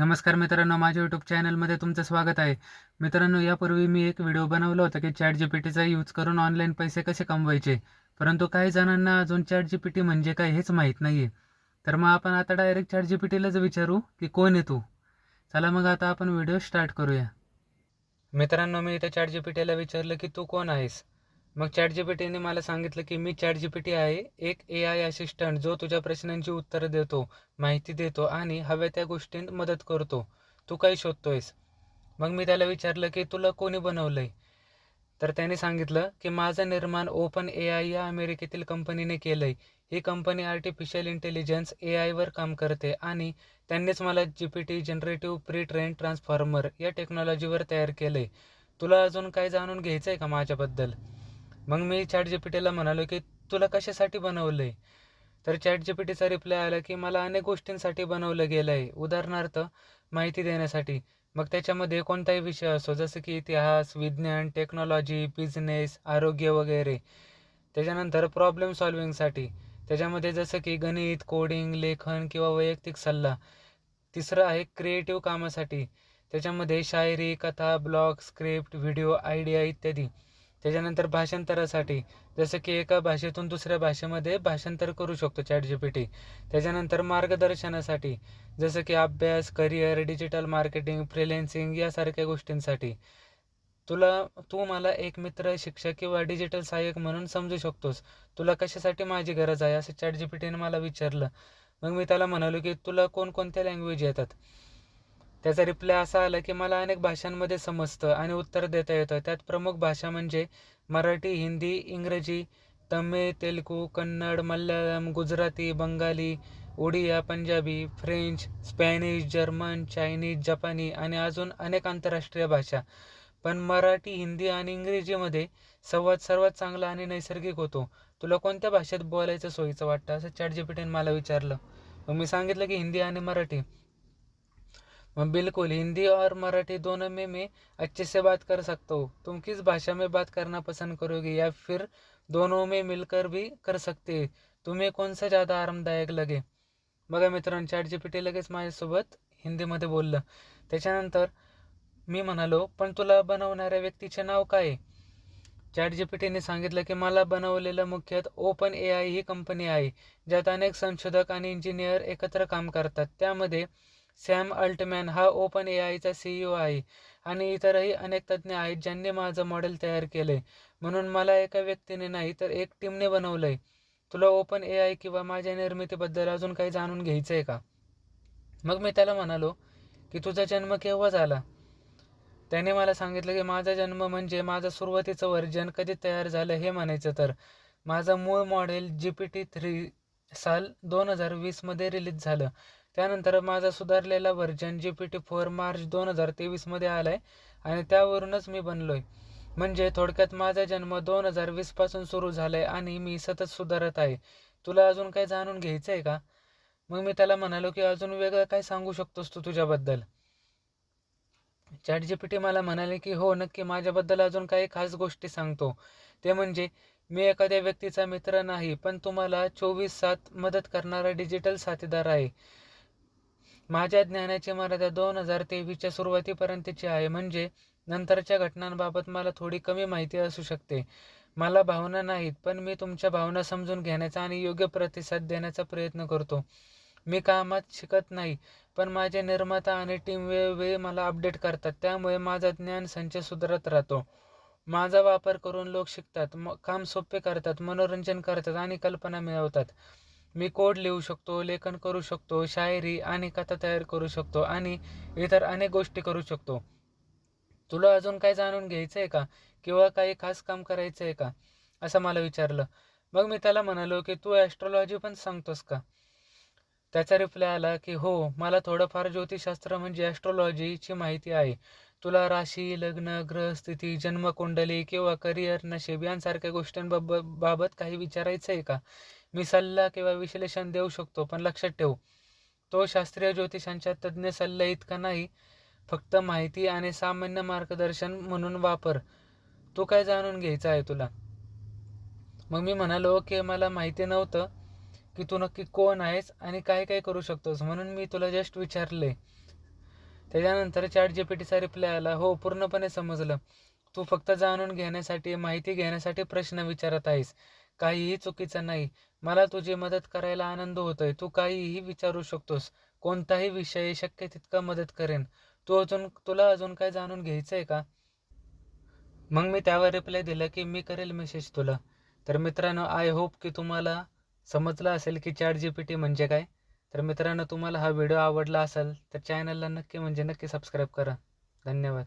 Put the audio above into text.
नमस्कार मित्रांनो माझ्या यूट्यूब चॅनलमध्ये तुमचं स्वागत आहे. मित्रांनो यापूर्वी मी एक व्हिडिओ बनवला होता की चॅट जी पी टीचा यूज करून ऑनलाईन पैसे कसे कमवायचे? परंतु काही जणांना अजून चॅट जी पी टी म्हणजे काय हेच माहीत नाही आहे तर मग आपण आता डायरेक्ट चॅट जी पी टीलाच विचारू की कोण आहे तू? चला मग आता आपण व्हिडिओ स्टार्ट करूया. मित्रांनो मी इथे चॅट जी पी टीला विचारलं की तू कोण आहेस? मग चॅट जीपीटीने मला सांगितलं की मी चॅट जी पी टी आहे एक ए आय असिस्टंट जो तुझ्या प्रश्नांची उत्तरं देतो माहिती देतो आणि हव्या त्या गोष्टींत मदत करतो. तू काय शोधतोयस? मग मी त्याला विचारलं की तुला कोणी बनवलंय? तर त्याने सांगितलं की माझं निर्माण ओपन ए आय या अमेरिकेतील कंपनीने केलंय. ही कंपनी आर्टिफिशियल इंटेलिजन्स ए आयवर काम करते आणि त्यांनीच मला G P T generative pre train transformer या टेक्नॉलॉजीवर तयार केलंय. तुला अजून काय जाणून घ्यायचं आहे का माझ्याबद्दल? मग मी चॅट जी पी टीला म्हणालो की तुला कशासाठी बनवलं आहे तर चॅट जी पी टीचा रिप्लाय आला की मला अनेक गोष्टींसाठी बनवलं गेलं आहे उदाहरणार्थ माहिती देण्यासाठी. मग त्याच्यामध्ये कोणताही विषय असो जसं की इतिहास विज्ञान टेक्नॉलॉजी बिझनेस आरोग्य वगैरे. त्याच्यानंतर प्रॉब्लेम सॉल्विंगसाठी त्याच्यामध्ये जसं की गणित कोडिंग लेखन किंवा वैयक्तिक सल्ला. तिसरं आहे क्रिएटिव्ह कामासाठी. त्याच्यामध्ये शायरी कथा ब्लॉग स्क्रिप्ट व्हिडिओ आयडिया इत्यादी. त्याच्यानंतर भाषांतरासाठी जसं की एका भाषेतून दुसऱ्या भाषेमध्ये भाषांतर करू शकतो चॅट जी पी टी त्याच्यानंतर मार्गदर्शनासाठी जसं की अभ्यास करिअर डिजिटल मार्केटिंग फ्रिलेन्सिंग यासारख्या गोष्टींसाठी. तुला तू मला एक मित्र शिक्षक किंवा डिजिटल सहाय्यक म्हणून समजू शकतोस. तुला कशासाठी माझी गरज आहे? असं चॅट जी पी टीने मला विचारलं. मग मी त्याला म्हणालो की तुला कोणकोणत्या लँग्वेज येतात? त्याचा रिप्लाय असा आला की मला अनेक भाषांमध्ये समजतं आणि उत्तर देता येतं. त्यात प्रमुख भाषा म्हणजे मराठी हिंदी इंग्रजी Tamil Telugu Kannada Malayalam Gujarati Bengali Odia Punjabi French Spanish German Chinese जपानी आणि अजून अनेक आंतरराष्ट्रीय भाषा. पण मराठी हिंदी आणि इंग्रजीमध्ये संवाद सर्वात चांगला आणि नैसर्गिक होतो. तुला कोणत्या भाषेत बोलायचं सोयीचं वाटतं? असं चॅट जी मला विचारलं. मग मी सांगितलं की हिंदी आणि मराठी. बिल्कुल हिंदी और मराठी दोनों में मैं अच्छे से बात कर सकता हूँ। तुम किस भाषा में बात करना पसंद करोगे या फिर दोनों में मिलकर भी कर सकते तुम्हें कौन सा ज़्यादा आरामदायक लगे? बघा मित्रांनो चॅट जी पी टी लगेच माझ्यासोबत हिंदीमध्ये बोललं. त्याच्यानंतर मी म्हणालो पण तुला बनवणाऱ्या व्यक्तीचे नाव काय आहे? चॅट जी पी टीने सांगितलं की मला बनवलेलं मुख्यतः ओपन ए आय ही कंपनी आहे ज्यात अनेक संशोधक आणि इंजिनियर एकत्र काम करतात. त्यामध्ये सॅम अल्टमॅन हा ओपन ए आयचा सीईओ आहे आणि इतरही अनेक तज्ज्ञ आहेत ज्यांनी माझं मॉडेल तयार केलं आहे म्हणून मला एका व्यक्तीने नाही तर एक टीमने बनवलं आहे तुला ओपन ए आय किंवा माझ्या निर्मितीबद्दल अजून काही जाणून घ्यायचं आहे का? मग मी त्याला म्हणालो की तुझा जन्म केव्हा झाला? त्याने मला सांगितलं की माझा जन्म म्हणजे माझं सुरुवातीचं वर्जन कधी तयार झालं हे म्हणायचं तर माझं मूळ model G P T three साल दोन हजार वीसमध्ये रिलीज झालं. त्यानंतर माझा सुधारलेला version G P T four March दोन हजार तेवीसमध्ये आला आहे आणि त्यावरूनच मी बनलो आहे म्हणजे थोडक्यात माझा जन्म दोन हजार वीसपासून सुरू झाला आहे आणि मी सतत सुधारत आहे. तुला अजून काय जाणून घ्यायचं आहे का? मग मी त्याला म्हणालो की अजून वेगळं काय सांगू शकतोस तू तुझ्याबद्दल? चॅट जी पी टी मला म्हणाले की हो नक्की माझ्याबद्दल अजून काही खास गोष्टी सांगतो. ते म्हणजे मी एखाद्या व्यक्तीचा मित्र नाही पण तुम्हाला चोवीस सात मदत करणारा डिजिटल साथीदार आहे. माझ्या ज्ञानाची मर्यादा दोन हजार तेवीसच्या सुरुवातीपर्यंतची आहे. म्हणजे नंतरच्या घटनांबाबत मला थोडी कमी माहिती असू शकते. मला भावना नाहीत पण मी तुमच्या भावना समजून घेण्याचा आणि योग्य प्रतिसाद देण्याचा प्रयत्न करतो. मी कामात शिकत नाही पण माझे निर्माता आणि टीम वेळोवेळी मला अपडेट करतात. त्यामुळे माझा ज्ञान संच सुधारत राहतो. माझा वापर करून लोक शिकतात म काम सोपे करतात मनोरंजन करतात आणि कल्पना मिळवतात. मी कोड लिहू शकतो लेखन करू शकतो शायरी आणि कथा तयार करू शकतो आणि इतर अनेक गोष्टी करू शकतो. तुला अजून काय जाणून घ्यायचं आहे का? किंवा काही खास काम करायचं आहे का? असं मला विचारलं. मग मी त्याला म्हणालो की तू ॲस्ट्रॉलॉजी पण सांगतोस का? त्याचा रिप्लाय आला की हो मला थोडंफार ज्योतिषशास्त्र म्हणजे ॲस्ट्रॉलॉजीची माहिती आहे. तुला राशी लग्न ग्रहस्थिती जन्मकुंडली किंवा करिअर नशीब यांसारख्या गोष्टींबाबत बाबत काही विचारायचं आहे का? मी सल्ला किंवा विश्लेषण देऊ शकतो पण लक्षात ठेव. तो शास्त्रीय ज्योतिषांच्या तज्ज्ञ सल्ला इतका नाही फक्त माहिती आणि सामान्य मार्गदर्शन म्हणून वापर. तू काय जाणून घ्यायचा आहे तुला? मग मी म्हणालो की मला माहिती नव्हतं की तू नक्की कोण आहेस आणि काय काय करू शकतोस म्हणून मी तुला जस्ट विचारले. त्याच्यानंतर चॅट जी पी टीचा रिप्लाय आला हो पूर्णपणे समजलं. तू फक्त जाणून घेण्यासाठी माहिती घेण्यासाठी प्रश्न विचारत आहेस. काहीही चुकीचं नाही. मला तुझी मदत करायला आनंद होतोय. तू काहीही विचारू शकतोस. कोणताही विषय शक्य तितका मदत करेन. तू अजून तुला अजून काय जाणून घ्यायचं आहे का? मग मी त्यावर रिप्लाय दिला की मी करेल मेसेज तुला. तर मित्रांनो आय होप की तुम्हाला समजलं असेल की चॅट जी पी टी म्हणजे काय. तर मित्रांनो तुम्हाला हा व्हिडिओ आवडला असेल तर चॅनलला नक्की म्हणजे नक्की सबस्क्राईब करा. धन्यवाद.